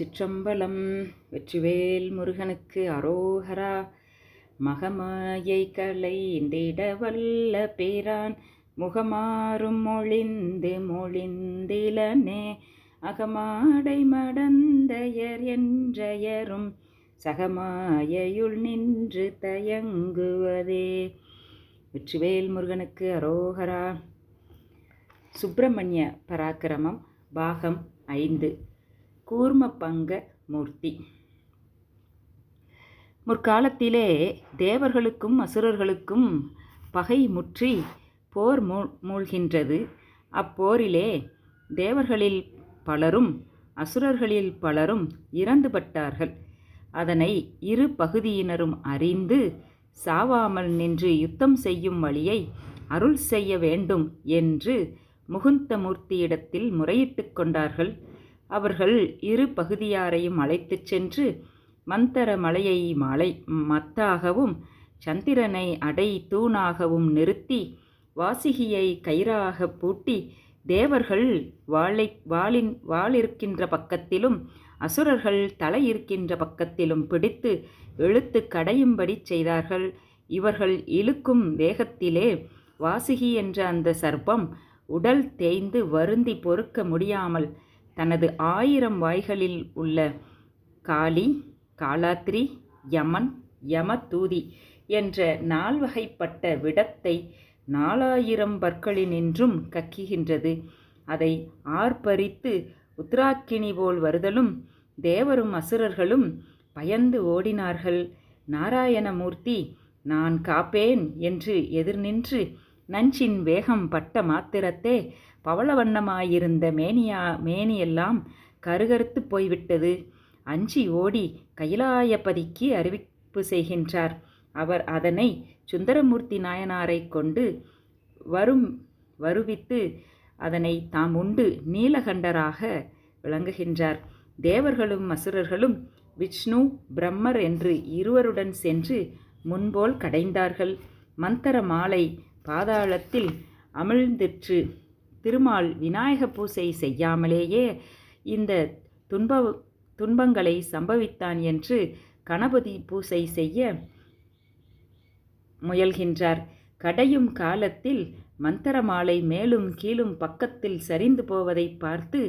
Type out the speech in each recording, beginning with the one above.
திருச்சிற்றம்பலம் வெற்றிவேல் முருகனுக்கு அரோகரா மகமாயை கலைந்திட வல்ல பேரான் முகமாறும் மொழிந்து மொழிந்திலனே அகமாடை மடந்தையர் என்றயரும் சகமாயையுள் நின்று தயங்குவதே. வெற்றிவேல் முருகனுக்கு அரோகரா. சுப்பிரமணிய பராக்கிரமம் பாகம் ஐந்து. கூர்மபங்க மூர்த்தி. முற்காலத்திலே தேவர்களுக்கும் அசுரர்களுக்கும் பகை முற்றி போர் மூ மூழ்கின்றது. அப்போரிலே தேவர்களில் பலரும் அசுரர்களில் பலரும் இறந்துபட்டார்கள் அதனை இரு பகுதியினரும் அறிந்து சாவாமல் நின்று யுத்தம் செய்யும் வழியை அருள் செய்ய வேண்டும் என்று முகுந்தமூர்த்தியிடத்தில் முறையிட்டு கொண்டார்கள். அவர்கள் இரு பகுதியாரையும் அழைத்துச் சென்று மந்தர மலையை மலை மத்தாகவும் சந்திரனை அடை தூணாகவும் நிறுத்தி வாசிகியை கயிறாக பூட்டி தேவர்கள் வாளை வாளின் வாளிருக்கின்ற பக்கத்திலும் அசுரர்கள் தலை இருக்கின்ற பக்கத்திலும் பிடித்து இழுத்து கடையும்படி செய்தார்கள். இவர்கள் இழுக்கும் வேகத்திலே வாசுகி என்ற அந்த சர்ப்பம் உடல் தேய்ந்து வருந்தி பொறுக்க முடியாமல் தனது ஆயிரம் வாய்களில் உள்ள காளி காலாத்ரி யமன் யமதூதி என்ற நால்வகைப்பட்ட விடத்தை நாலாயிரம் பற்களினின்றும் கக்கிகின்றது. அதை ஆர்ப்பரித்து உத்ராக்கினி போல் வருதலும் தேவரும் அசுரர்களும் பயந்து ஓடினார்கள். நாராயணமூர்த்தி நான் காப்பேன் என்று எதிர்நின்று நஞ்சின் வேகம் பட்ட மாத்திரத்தே பவளவண்ணமாயிருந்த மேனியா மேனியெல்லாம் கருகருத்து போய்விட்டது. அஞ்சி ஓடி கைலாயபதிக்கு அறிவிப்பு செய்கின்றார். அவர் அதனை சுந்தரமூர்த்தி நாயனாரை கொண்டு வரும் வருவித்து அதனை தாம் உண்டு நீலகண்டராக விளங்குகின்றார். தேவர்களும் அசுரர்களும் விஷ்ணு பிரம்மர் என்று இருவருடன் சென்று முன்போல் கடைந்தார்கள். மந்தர மாலை பாதாளத்தில் அமிழ்ந்திற்று. திருமால் விநாயக பூசை செய்யாமலேயே இந்த துன்ப துன்பங்களை சம்பவித்தான் என்று கணபதி பூசை செய்ய முயல்கின்றார். கடையும் காலத்தில் மந்திரமாலை மேலும் கீழும் பக்கத்தில் சரிந்து போவதை பார்த்து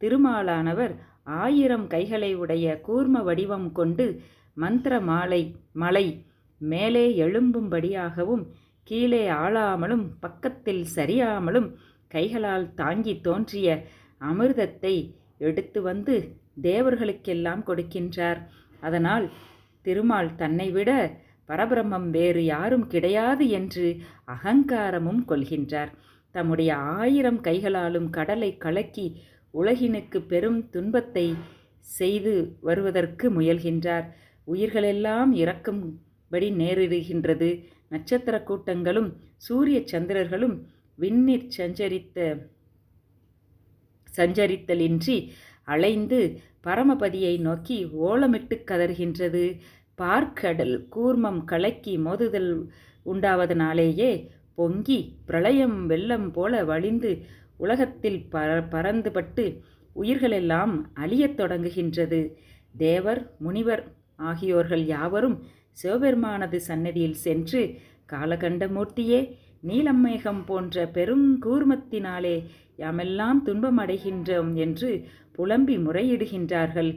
திருமாலானவர் ஆயிரம் கைகளை உடைய கூர்ம வடிவம் கொண்டு மந்திர மாலை மலை மேலே எழும்பும்படியாகவும் கீழே ஆளாமலும் பக்கத்தில் சரியாமலும் கைகளால் தாங்கி தோன்றிய அமிர்தத்தை எடுத்து வந்து தேவர்களுக்கெல்லாம் கொடுக்கின்றார். அதனால் திருமால் தன்னை விட பரபிரம்மம் வேறு யாரும் கிடையாது என்று அகங்காரமும் கொள்கின்றார். தம்முடைய ஆயிரம் கைகளாலும் கடலை கலக்கி உலகினுக்கு பெரும் துன்பத்தை செய்து வருவதற்கு முயல்கின்றார். உயிர்களெல்லாம் இறக்கும்படி நேரிடுகின்றது. நட்சத்திர கூட்டங்களும் சூரிய சந்திரர்களும் விண்ணிற் சஞ்சரித்த சஞ்சரித்தலின்றி அலைந்து பரமபதியை நோக்கி ஓலமிட்டு கதறுகின்றது. பார்க்கடல் கூர்மம் கலக்கி மோதுதல் உண்டாவதனாலேயே பொங்கி பிரளயம் வெள்ளம் போல வழிந்து உலகத்தில் பர பறந்துபட்டு உயிர்களெல்லாம் அழியத் தொடங்குகின்றது. தேவர் முனிவர் ஆகியோர்கள் யாவரும் சிவபெருமானது சன்னதியில் சென்று காலகண்டமூர்த்தியே நீலம்மேகம் போன்ற பெரும் கூர்மத்தினாலே யாமெல்லாம் துன்பமடைகின்றோம் என்று புலம்பி முறையிடுகின்றார்கள்.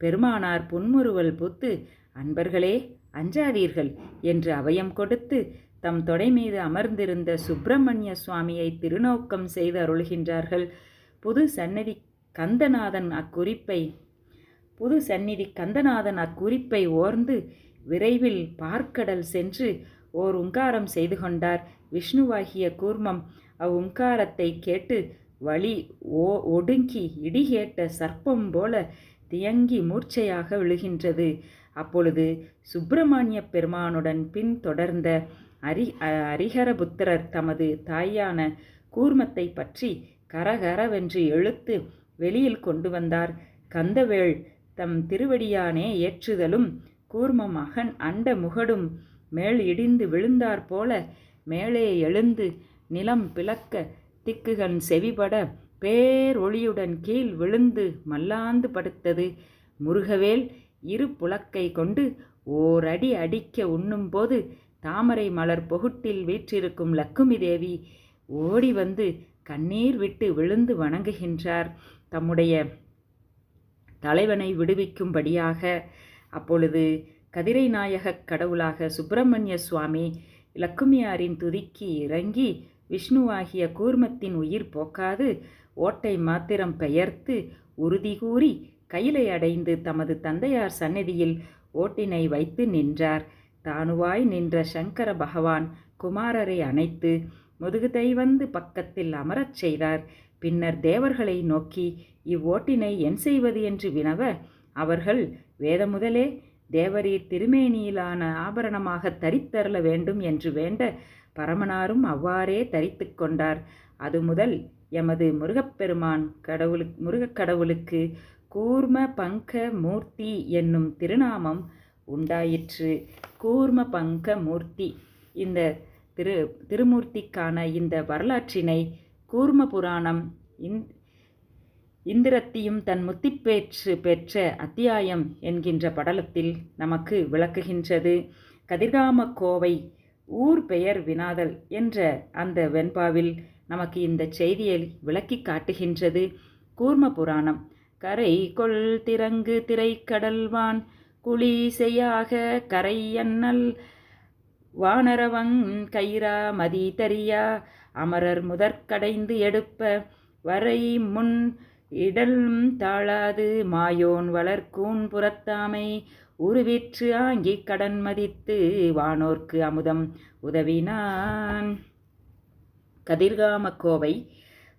பெருமானார் புன்முறுவல் பூத்து அன்பர்களே அஞ்சாதீர்கள் என்று அவயம் கொடுத்து தம் தொடை மீது அமர்ந்திருந்த சுப்பிரமணிய சுவாமியை திருநோக்கம் செய்து அருள்கின்றார்கள் புது சந்நிதி கந்தநாதன் அக்குறிப்பை புது சந்நிதி கந்தநாதன் அக்குறிப்பை ஓர்ந்து விரைவில் பார்க்கடல் சென்று ஓர் உங்காரம் செய்து கொண்டார். விஷ்ணுவாகிய கூர்மம் அவ்வுங்காரத்தை கேட்டு வழி ஓ ஒடுங்கி இடிகேட்ட சர்ப்பம் போல தியங்கி மூர்ச்சையாக விழுகின்றது. அப்பொழுது சுப்பிரமணிய பெருமானுடன் பின் தொடர்ந்த அரி புத்திரர் தமது தாயான கூர்மத்தை பற்றி கரகரவென்று இழுத்து வெளியில் கொண்டு வந்தார். கந்தவேள் தம் திருவடியானே ஏற்றுதலும் கூர்ம மகன் அண்ட முகடும் மேல் இடிந்து விழுந்தாற் போல மேலே எழுந்து நிலம் பிளக்க திக்குகள் செவிபட பேரொளியுடன் கீழ் விழுந்து மல்லாந்து படுத்தது. முருகவேல் இரு புலக்கை கொண்டு ஓரடி அடிக்க உண்ணும்போது தாமரை மலர் பொகுட்டில் வீற்றிருக்கும் லக்குமி தேவி ஓடி வந்து கண்ணீர் விட்டு விழுந்து வணங்குகின்றார். தம்முடைய தலைவனை விடுவிக்கும்படியாக அப்பொழுது கதிரை நாயகக் கடவுளாக சுப்பிரமணிய சுவாமி லக்குமியாரின் துதிக்கு இறங்கி விஷ்ணுவாகிய கூர்மத்தின் உயிர் போக்காது ஓட்டை மாத்திரம் பெயர்த்து உறுதி கூறி கையிலை அடைந்து தமது தந்தையார் சந்நிதியில் ஓட்டினை வைத்து நின்றார். தானுவாய் நின்ற சங்கர பகவான் குமாரரை அணைத்து முதுகுதை வந்து பக்கத்தில் அமரச் செய்தார். பின்னர் தேவர்களை நோக்கி இவ்வோட்டினை என் செய்வது என்று வினவ அவர்கள் வேதமுதலே தேவரீர் திருமேனியிலான ஆபரணமாக தரித்தரல வேண்டும் என்று வேண்ட பரமனாரும் அவ்வாறே தரித்து கொண்டார். அது முதல் எமது முருகப்பெருமான் கடவுளு முருகக் கடவுளுக்கு கூர்ம பங்க மூர்த்தி என்னும் திருநாமம் உண்டாயிற்று. கூர்ம பங்க மூர்த்தி. இந்த திரு திருமூர்த்திக்கான இந்த வரலாற்றினை கூர்ம புராணம் இந் இந்திரத்தியும் தன் முத்திப்பேற்று பெற்ற அத்தியாயம் என்கின்ற படலத்தில் நமக்கு விளக்குகின்றது. கதிர்காம கோவை ஊர் பெயர் வினாதல் என்ற அந்த வெண்பாவில் நமக்கு இந்த செய்தியை விளக்கி காட்டுகின்றது. கூர்ம புராணம். கரை கொள் திறங்கு திரைக்கடல்வான் குழி செய்யாக வானரவங் கைரா மதி தரியா அமரர் முதற்கடைந்து எடுப்ப வரை முன் இடல் தாழாது மாயோன் வளர்க்கூன் புறத்தாமை. உருவிற்று ஆங்கி கடன் மதித்து வானோர்க்கு அமுதம் உதவினான். கதிர்காம கோவை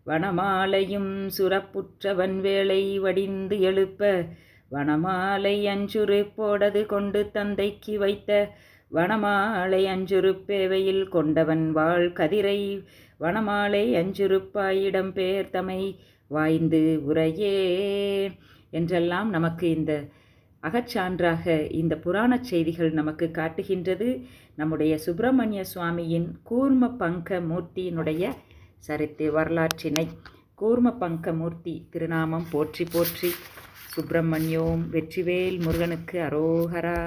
வனமாலையும் சுரப்புற்றவன் வேளை வடிந்து எழுப்ப வனமாலை அஞ்சுரு போடது கொண்டு தந்தைக்கு வைத்த வனமாலை அஞ்சுருப்பேவையில் கொண்டவன் வாழ் கதிரை. வனமாலை அஞ்சுருப்பாயிடம் பேர் தமை வாய்ந்து உரையே என்றெல்லாம் நமக்கு இந்த அகச்சான்றாக இந்த புராணச் செய்திகள் நமக்கு காட்டுகின்றது. நம்முடைய சுப்பிரமணிய சுவாமியின் கூர்ம பங்க மூர்த்தியினுடைய சரித்து வரலாற்றினை கூர்ம பங்க மூர்த்தி திருநாமம் போற்றி போற்றி. சுப்பிரமணியோம் வெற்றிவேல் முருகனுக்கு அரோகரா